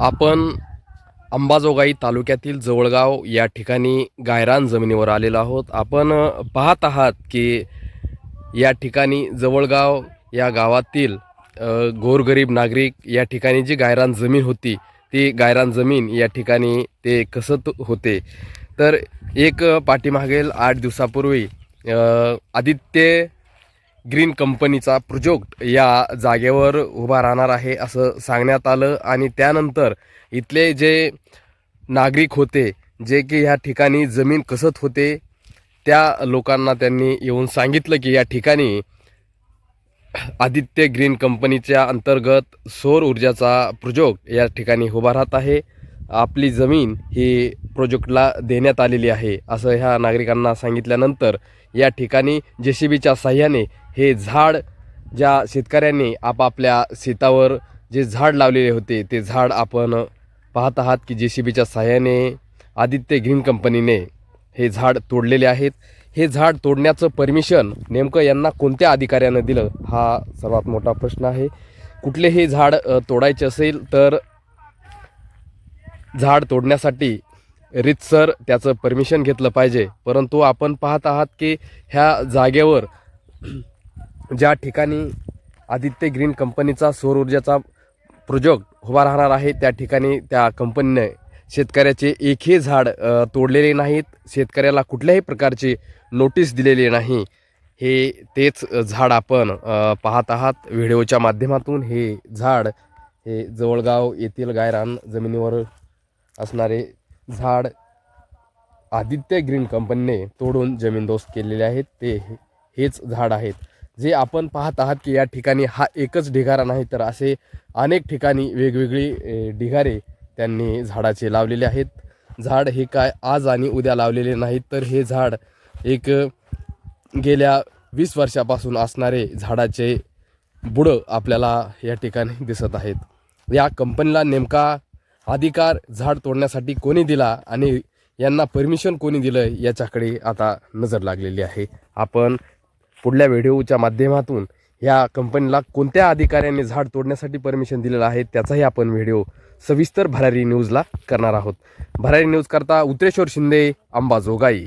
आपण अंबाजोगाई तालुक्यातील जवळगाव या ठिकाणी गायरान जमिनीवर आलेलो आहोत. आपण पाहत आहात की या ठिकाणी जवळगाव या गावातील गोरगरीब नागरिक या ठिकाणी जी गायरान जमीन होती ती गायरान जमीन या ठिकाणी ते कसत होते. तर एक पाठीमागेल आठ दिवसापूर्वी आदित्य ग्रीन कंपनीचा प्रोजेक्ट या जागेवर उभा राहणार आहे असं सांगण्यात आलं. आणि त्यानंतर इथले जे नागरिक होते जे की ह्या ठिकाणी जमीन कसत होते त्या लोकांना त्यांनी येऊन सांगितलं की या ठिकाणी आदित्य ग्रीन कंपनीच्या अंतर्गत सौर ऊर्जाचा प्रोजेक्ट या ठिकाणी उभा राहत आहे. आपली जमीन ही प्रोजेक्टला देण्यात आलेली आहे असं ह्या नागरिकांना सांगितल्यानंतर या ठिकाणी जे सी बीच्या साह्याने हे झाड ज्या शेतकऱ्यांनी आपापल्या शेतावर जे झाड लावलेले होते ते झाड आपण पाहत आहात की जे सी बीच्या साह्याने आदित्य ग्रीन कंपनीने हे झाड तोडलेले आहेत. हे झाड तोडण्याचं परमिशन नेमकं यांना कोणत्या अधिकाऱ्यानं दिलं हा सर्वात मोठा प्रश्न आहे. कुठलेही झाड तोडायचे असेल तर झाड तोडण्यासाठी रितसर त्याचं परमिशन घेतलं पाहिजे. परंतु आपण पाहत आहात की ह्या जागेवर ज्या ठिकाणी आदित्य ग्रीन कंपनीचा सौर ऊर्जेचा प्रोजेक्ट उभा राहणार आहे त्या ठिकाणी त्या कंपनीने शेतकऱ्याचे एकही झाड तोडलेले नाहीत. शेतकऱ्याला कुठल्याही प्रकारची नोटीस दिलेली नाही. हे तेच झाड आपण पाहत आहात. व्हिडिओच्या माध्यमातून हे झाड हे जवळगाव येथील गायरान जमिनीवर असणारे झाड आदित्य ग्रीन कंपनीने तोडून जमीनदोस्त केलेले आहेत. ते हे- हेच झाड आहेत. जे आपण पाहत आहात की या ठिकाणी हा एकच ढिगारा नाही तर असे अनेक ठिकाणी वेगवेगळी ढिगारे त्यांनी झाडाचे लावलेले आहेत. झाड हे काय आज आणि उद्या लावलेले नाहीत तर हे झाड एक गेल्या वीस वर्षापासून असणारे झाडाचे बुडं आपल्याला या ठिकाणी दिसत आहेत. या कंपनीला नेमका अधिकार झाड तोडण्यासाठी कोणी दिला आणि यांना परमिशन कोणी दिलं याच्याकडे आता नजर लागलेली आहे. आपण पुढल्या व्हिडिओच्या माध्यमातून या कंपनीला कोणत्या अधिकाऱ्याने झाड तोडण्यासाठी परमिशन दिलेलं आहे त्याचाही आपण व्हिडिओ सविस्तर भरारी न्यूजला करणार आहोत. भरारी न्यूज करता उत्रेश्वर शिंदे अंबाजोगाई.